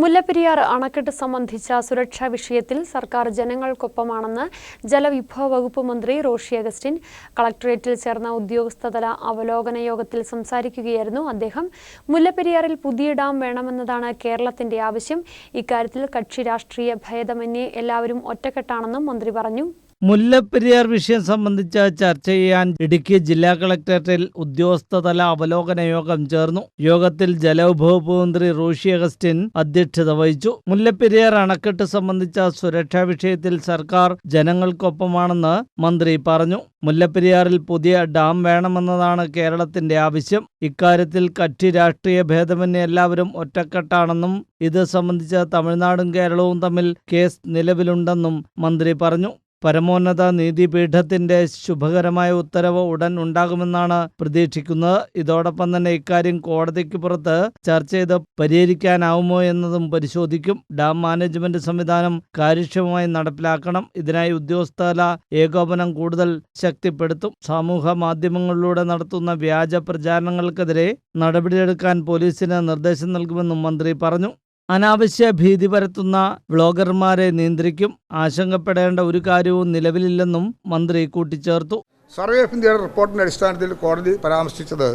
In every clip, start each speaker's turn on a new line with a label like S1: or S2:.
S1: മുല്ലപ്പെരിയാർ അണക്കെട്ട് സംബന്ധിച്ച സുരക്ഷാ വിഷയത്തിൽ സർക്കാർ ജനങ്ങൾക്കൊപ്പമാണെന്ന് ജലവിഭവ വകുപ്പ് മന്ത്രി റോഷി അഗസ്റ്റിൻ കളക്ടറേറ്റിൽ ചേർന്ന ഉദ്യോഗസ്ഥതല അവലോകന യോഗത്തിൽ സംസാരിക്കുകയായിരുന്നു അദ്ദേഹം. മുല്ലപ്പെരിയാറിൽ പുതിയ ഡാം വേണമെന്നതാണ് കേരളത്തിന്റെ ആവശ്യം. ഇക്കാര്യത്തിൽ കക്ഷി രാഷ്ട്രീയ ഭേദമന്യേ എല്ലാവരും ഒറ്റക്കെട്ടാണെന്നും മന്ത്രി പറഞ്ഞു.
S2: മുല്ലപ്പെരിയാർ വിഷയം സംബന്ധിച്ച് ചർച്ച ചെയ്യാൻ ഇടുക്കി ജില്ലാ കളക്ടറേറ്റിൽ ഉദ്യോഗസ്ഥതല അവലോകന യോഗം ചേർന്നു. യോഗത്തിൽ ജലവിഭവ മന്ത്രി റോഷി അഗസ്റ്റിൻ അധ്യക്ഷത വഹിച്ചു. മുല്ലപ്പെരിയാർ അണക്കെട്ട് സംബന്ധിച്ച സുരക്ഷാ വിഷയത്തിൽ സർക്കാർ ജനങ്ങൾക്കൊപ്പമാണെന്ന് മന്ത്രി പറഞ്ഞു. മുല്ലപ്പെരിയാറിൽ പുതിയ ഡാം വേണമെന്നതാണ് കേരളത്തിന്റെ ആവശ്യം. ഇക്കാര്യത്തിൽ കക്ഷി രാഷ്ട്രീയ ഭേദമന്യേ എല്ലാവരും ഒറ്റക്കെട്ടാണെന്നും ഇത് സംബന്ധിച്ച് തമിഴ്നാടും കേരളവും തമ്മിൽ കേസ് നിലവിലുണ്ടെന്നും മന്ത്രി പറഞ്ഞു. പരമോന്നത നീതിപീഠത്തിന്റെ ശുഭകരമായ ഉത്തരവ് ഉടൻ ഉണ്ടാകുമെന്നാണ് പ്രതീക്ഷിക്കുന്നത്. ഇതോടൊപ്പം തന്നെ ഇക്കാര്യം കോടതിക്ക് പുറത്ത് ചർച്ച ചെയ്ത് പരിഹരിക്കാനാവുമോ എന്നതും പരിശോധിക്കും. ഡാം മാനേജ്മെന്റ് സംവിധാനം കാര്യക്ഷമമായി നടപ്പിലാക്കണം. ഇതിനായി ഉദ്യോഗസ്ഥല ഏകോപനം കൂടുതൽ ശക്തിപ്പെടുത്തും. സമൂഹ മാധ്യമങ്ങളിലൂടെ നടത്തുന്ന വ്യാജ പ്രചാരണങ്ങൾക്കെതിരെ നടപടിയെടുക്കാൻ പോലീസിന് നിർദ്ദേശം നൽകുമെന്നും മന്ത്രി പറഞ്ഞു. അനാവശ്യ ഭീതി പരത്തുന്ന വ്ളോഗർമാരെ നിയന്ത്രിക്കും. ആശങ്കപ്പെടേണ്ട ഒരു കാര്യവും നിലവിലില്ലെന്നും മന്ത്രി കൂട്ടിച്ചേർത്തു.
S3: സർവേ ഓഫ് ഇന്ത്യയുടെ റിപ്പോർട്ടിന്റെ അടിസ്ഥാനത്തിൽ കോടതി പരാമർശിച്ചത്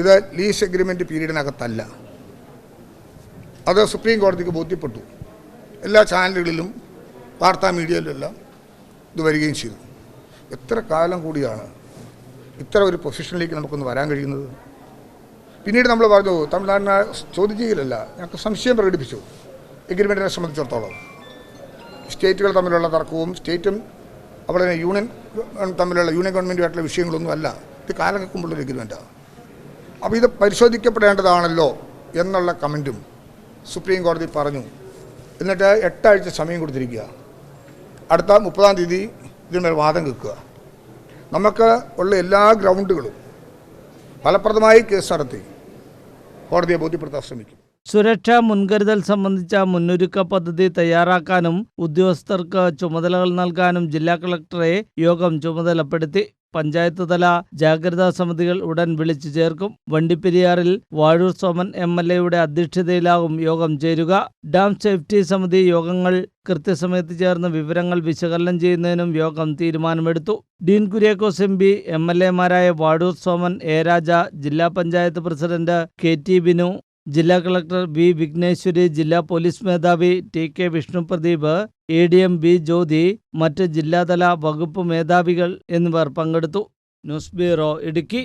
S3: ഇത് ലീസ് അഗ്രിമെന്റ് പീരീഡിനകത്തല്ല. അത് സുപ്രീം കോടതിക്ക് ബോധ്യപ്പെട്ടു. എല്ലാ ചാനലുകളിലും വാർത്താ മീഡിയയിലെല്ലാം ഇത് വരികയും ചെയ്തു. എത്ര കാലം കൂടിയാണ് ഇത്ര ഒരു പൊസിഷനിലേക്ക് നമുക്കൊന്ന് വരാൻ കഴിയുന്നത്? പിന്നീട് നമ്മൾ പറഞ്ഞു തമിഴ്നാടിനെ ചോദ്യം ചെയ്യലല്ല ഞങ്ങൾക്ക് സംശയം പ്രകടിപ്പിച്ചു. എഗ്രിമെന്റിനെ സംബന്ധിച്ചിടത്തോളം. സ്റ്റേറ്റുകൾ തമ്മിലുള്ള തർക്കവും സ്റ്റേറ്റും അവിടെ യൂണിയൻ തമ്മിലുള്ള യൂണിയൻ ഗവൺമെന്റുമായിട്ടുള്ള വിഷയങ്ങളൊന്നും അല്ല ഇത് കാലങ്ങൾക്ക് മുമ്പുള്ള എഗ്രിമെന്റാണ് അപ്പോൾ ഇത് പരിശോധിക്കപ്പെടേണ്ടതാണല്ലോ എന്നുള്ള കമന്റും സുപ്രീം കോടതി പറഞ്ഞു. എന്നിട്ട് എട്ടാഴ്ച സമയം കൊടുത്തിരിക്കുക. അടുത്ത മുപ്പതാം തീയതി ഇതിന്മേൽ വാദം കേൾക്കുക. നമുക്ക് ഉള്ള എല്ലാ ഗ്രൗണ്ടുകളും ഫലപ്രദമായി കേസ് നടത്തി. കോടതിയെ ബോധ്യപ്പെടുത്താൻ ശ്രമിക്കും
S2: സുരക്ഷാ മുൻകരുതൽ സംബന്ധിച്ച മുന്നൊരുക്ക പദ്ധതി തയ്യാറാക്കാനും ഉദ്യോഗസ്ഥർക്ക് ചുമതലകൾ നൽകാനും ജില്ലാ കളക്ടറെ യോഗം ചുമതലപ്പെടുത്തി. പഞ്ചായത്ത് തല ജാഗ്രതാ സമിതികൾ ഉടൻ വിളിച്ചു ചേർക്കും. വണ്ടിപ്പെരിയാറിൽ വാഴൂർ സോമൻ എം എൽ എയുടെ അധ്യക്ഷതയിലാകും യോഗം ചേരുക. ഡാം സേഫ്റ്റി സമിതി യോഗങ്ങൾ കൃത്യസമയത്ത് ചേർന്ന് വിവരങ്ങൾ വിശകലനം ചെയ്യുന്നതിനും യോഗം തീരുമാനമെടുത്തു. Dean Kuriakose M P M L എമാരായ Vazhoor Soman A Raja ജില്ലാ panchayat president K T Binu ജില്ലാ കളക്ടർ വി വിഘ്നേശ്വരി ജില്ലാ പോലീസ് മേധാവി T K Vishnupradeep A D M B Jyothi മറ്റ് ജില്ലാതല വകുപ്പ് മേധാവികൾ എന്നിവർ പങ്കെടുത്തു. News bureau Idukki.